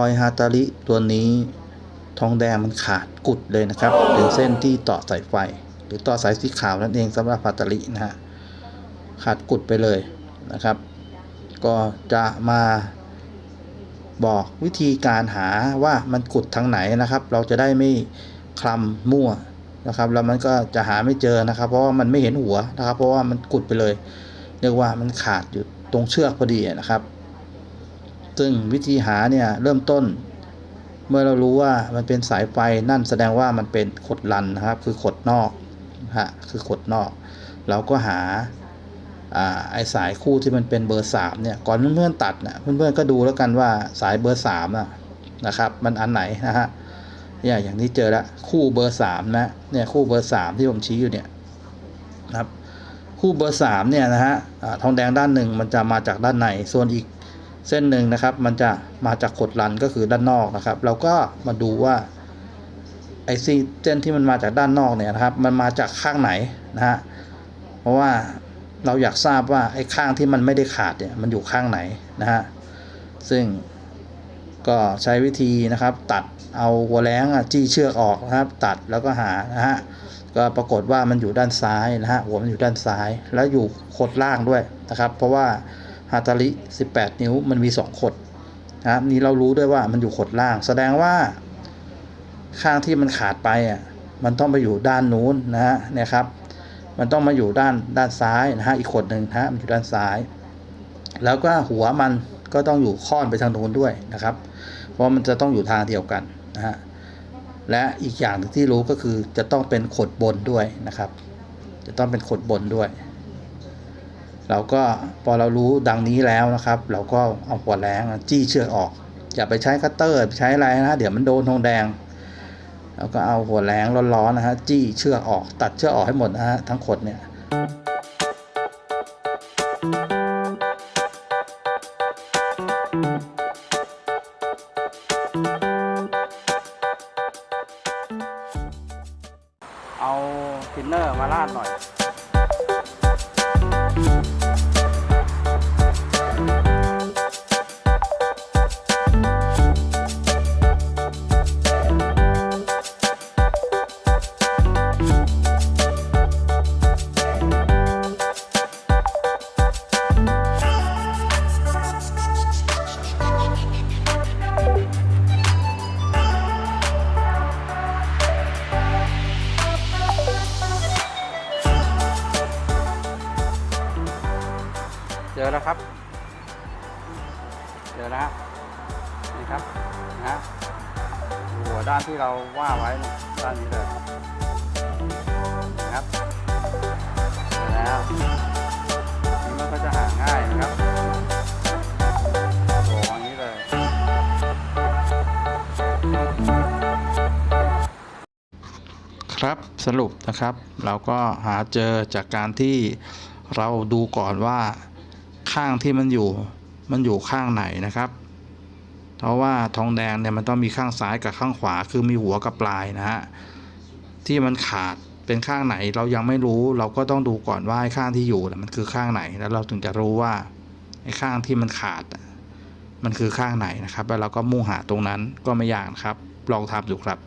อยฮาตาริตัวนี้ทองแดงมันขาดกุดเลยนะครับ เป็นเส้นที่ต่อสายไฟ หรือต่อสายสีขาวนั่นเองสำหรับฮาตารินะฮะขาดกุดไปเลยนะครับ ก็จะมาบอกวิธีการหาว่ามันกุดทางไหนนะครับ เราจะได้ไม่คลำมั่วนะครับ แล้วมันก็จะหาไม่เจอนะครับ เพราะว่ามันไม่เห็นหัวนะครับ เพราะว่ามันกุดไปเลย เรียกว่ามันขาดอยู่ตรงเชือกพอดีนะครับ ซึ่งวิธีหาเนี่ยเริ่มต้น เมื่อเรารู้ว่ามันเป็นสายไฟนั่นแสดงว่ามันเป็นขดลันนะครับ คือขดนอกฮะคือขดนอก เราก็หาอไอสายคู่ที่มันเป็นเบอร์สามเนี่ยก่อนเพื่อนๆตัดนะเพื่อนๆก็ดูแล้วกันว่าสายเบอร์สามนะครับ มันอันไหนนะฮะเนี่ยอย่างนี้เจอแล้วคู่เบอร์สามนะเนี่ยคู่เบอร์สามที่ผมชี้อยู่เนี่ยนะครับ คู่เบอร์สามเนี่ยนะฮะทองแดงด้านหนึ่งมันจะมาจากด้านในส่วนอีก เส้นหนึ่งนะครับ มันจะมาจากขดรันก็คือด้านนอกนะครับ เราก็มาดูว่าไอซีเส้นที่มันมาจากด้านนอกเนี่ยนะครับ มันมาจากข้างไหนนะฮะเพราะว่าเราอยากทราบว่าไอ้ข้างที่มันไม่ได้ขาดเนี่ยมันอยู่ข้างไหนนะฮะซึ่งก็ใช้วิธีนะครับ ตัดเอาหัวแรงอะจี้เชือกออกนะครับ ตัดแล้วก็หานะฮะก็ปรากฏว่ามันอยู่ด้านซ้ายนะฮะหัวมันอยู่ด้านซ้าย แล้วอยู่ขดล่างด้วยนะครับ เพราะว่า ฮาตาริ 18 นิ้วมันมี 2 ขดนะครับนี่เรารู้ด้วยว่ามันอยู่ขดล่าง แสดงว่าข้างที่มันขาดไปอะมันต้องไปอยู่ด้านนู้นนะฮะนี่ยครับ มันต้องมาอยู่ด้านด้านซ้ายนะฮะอีกขดหนึ่งนะฮะมันอยู่ด้านซ้าย แล้วก็หัวมันก็ต้องอยู่ค่อนไปทางโน้นด้วยนะครับ เพราะมันจะต้องอยู่ทางเดียวกันนะฮะและอีกอย่างที่รู้ก็คือจะต้องเป็นขดบนด้วยนะครับ จะต้องเป็นขดบนด้วย เราก็พอเรารู้ดังนี้แล้วนะครับ เราก็เอาหัวแรงจี้เชือกออก อย่าไปใช้คัตเตอร์ไปใช้อะไรนะเดี๋ยวมันโดนทองแดงแล้วก็เอาหัวแรงร้อนๆนะฮะจี้เชือกออก ตัดเชือกออกให้หมดนะฮะทั้งขดเนี่ยเอาทินเนอร์มาราดหน่อย เจอแล้วครับ เจอแล้วนี่ครับนะหัวด้านที่เราว่าไว้เนี่ยด้านนี้เลยนะครับเจอแล้วนี่มันก็จะหาง่ายนะครับโอ้อันนี้เลย ครับสรุปนะครับ เราก็หาเจอจากการที่เราดูก่อนว่า ข้างที่มันอยู่มันอยู่ข้างไหนนะครับ เพราะว่าทองแดงเนี่ยมันต้องมีข้างซ้ายกับข้างขวา คือมีหัวกับปลายนะฮะที่มันขาดเป็นข้างไหนเรายังไม่รู้ เราก็ต้องดูก่อนว่าข้างที่อยู่มันคือข้างไหนแล้วเราถึงจะรู้ว่าไอ้ข้างที่มันขาด มันคือข้างไหนนะครับ แล้วเราก็มุ่งหาตรงนั้นก็ไม่ยากครับ ลองทำดูครับ